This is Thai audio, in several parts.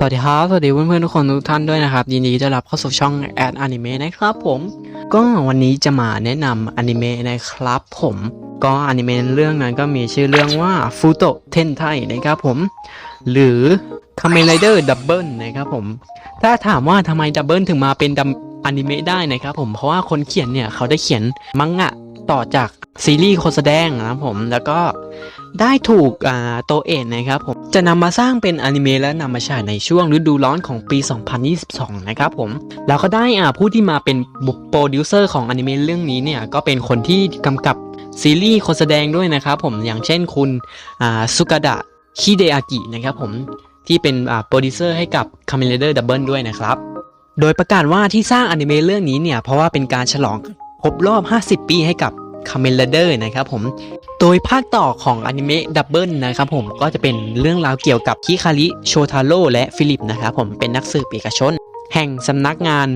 สวัสดีครับ สวัสดีเพื่อนๆทุกคนทุกท่านด้วยนะครับ ยินดีต้อนรับเข้าสู่ช่องแอดอนิเมะนะครับผม ก็วันนี้จะมาแนะนำอนิเมะนะครับผมก็อนิเมะเรื่องนั้นก็มีชื่อเรื่องว่าฟูโตเทนไทนะครับผมหรือ k a m e n Rider Double นะครับผม ถ้าถามว่าทำไมดับเบิลถึงมาเป็นดัมอนิเมะได้นะครับผมเพราะว่าคนเขียนเนี่ยเขาได้เขียนมังงะ ต่อจากซีรีส์คนแสดงนะครับผมแล้วก็ได้ถูกอ่าโตเอ็นนะครับผมจะนำมาสร้างเป็นอนิเมะและนำมาฉายในช่วงฤดูร้อนของปี 2022 นะครับผมแล้วก็ได้ผู้ที่มาเป็นโปรดิวเซอร์ของอนิเมะเรื่องนี้เนี่ยก็เป็นคนที่กำกับซีรีส์คนแสดงด้วยนะครับผมอย่างเช่นคุณสุกดะคิเดอากินะครับผมที่เป็นโปรดิวเซอร์ให้กับ k a m e n Rider Double ด้วยนะครับ โดยประกาศว่าที่สร้างอนิเมะเรื่องนี้เนี่ยเพราะว่าเป็นการฉลอง ครบรอบ 50 ปีให้กับ k a m e n Rider นะครับผม โดยภาคต่อของอนิเมะดับเบิลนะครับผมก็จะเป็นเรื่องราวเกี่ยวกับคิคาริโชทาโร่และฟิลิปนะครับผมเป็นนักสืบเอกชน แห่งสำนักงาน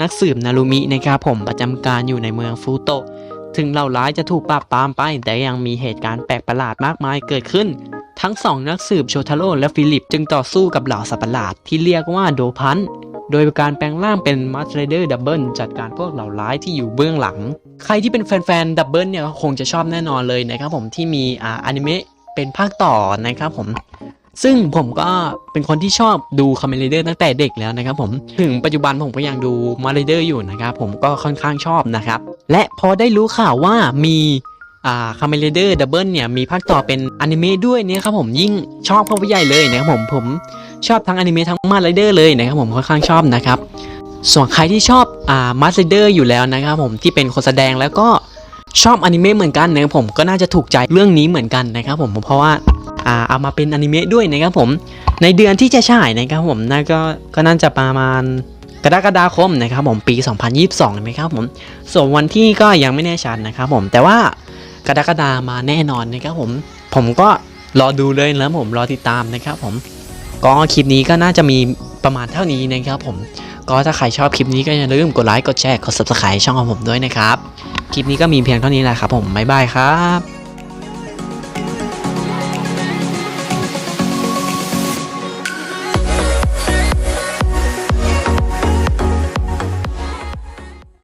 นักสืบนารุมินะครับผมประจำการอยู่ในเมืองฟูโตะถึงเหล่าร้ายจะถูกปราบปรามไป แต่ยังมีเหตุการณ์แปลกประหลาดมากมายเกิดขึ้น ทั้งสองนักสืบโชทาโร่และฟิลิป จึงต่อสู้กับเหล่าสัตว์ประหลาดที่เรียกว่าโดพัน โดยการแปลงร่างเป็นมัสเ r เดอร์ดับเบิลจัดการพวกเหล่าร้ายที่อยู่เบื้องหลัง ใครที่เป็นแฟนๆดับเบิลเนี่ยคงจะชอบแน่นอนเลยนะครับผมที่มีอ่าอนิเมะเป็นภาคต่อนะครับผมซึ่งผมก็เป็นคนที่ชอบดูคอมเมดี้ตั้งแต่เด็กแล้วนะครับผมถึงปัจจุบันผมก็ยังดูมาริเดอร์อยู่นะครับผมก็ค่อนข้างชอบนะครับ และพอได้รู้ข่าวว่ามีอ่าคาเมเลเดอร์ดับเบิลเนี่ยมีภาคต่อเป็นอนิเมะด้วยเนี่ยครับผมยิ่งชอบเข้าไปใหญ่เลยนะครับผมผม ชอบทั้งอนิเมะทั้งมาริเดอร์เลยนะครับผมค่อนข้างชอบนะครับส่วนใครที่ชอบอ่ามาสเดอร์อยู่แล้วนะครับผมที่เป็นคนแสดงแล้วก็ชอบอนิเมะเหมือนกันนะครับผมก็น่าจะถูกใจเรื่องนี้เหมือนกันนะครับผมเพราะว่าอ่าเอามาเป็นอนิเมะด้วยนะครับผมในเดือนที่จะฉายนะครับผมน่าก็ก็น่าจะประมาณกรกฎาคมนะครับผมปี 2022นะครับผมส่วนวันที่ก็ยังไม่แน่ชัดนะครับผมแต่ว่ากรกฎามาแน่นอนนะครับผมผมก็รอดูเลยแล้วผมรอติดตามนะครับผม ก็คลิปนี้ก็น่าจะมีประมาณเท่านี้นะครับผม ก็ถ้าใครชอบคลิปนี้ก็อย่าลืมกดไลค์ กดแชร์ กด subscribe ช่องของผมด้วยนะครับ คลิปนี้ก็มีเพียงเท่านี้แหละครับผม บ๊ายบายครับ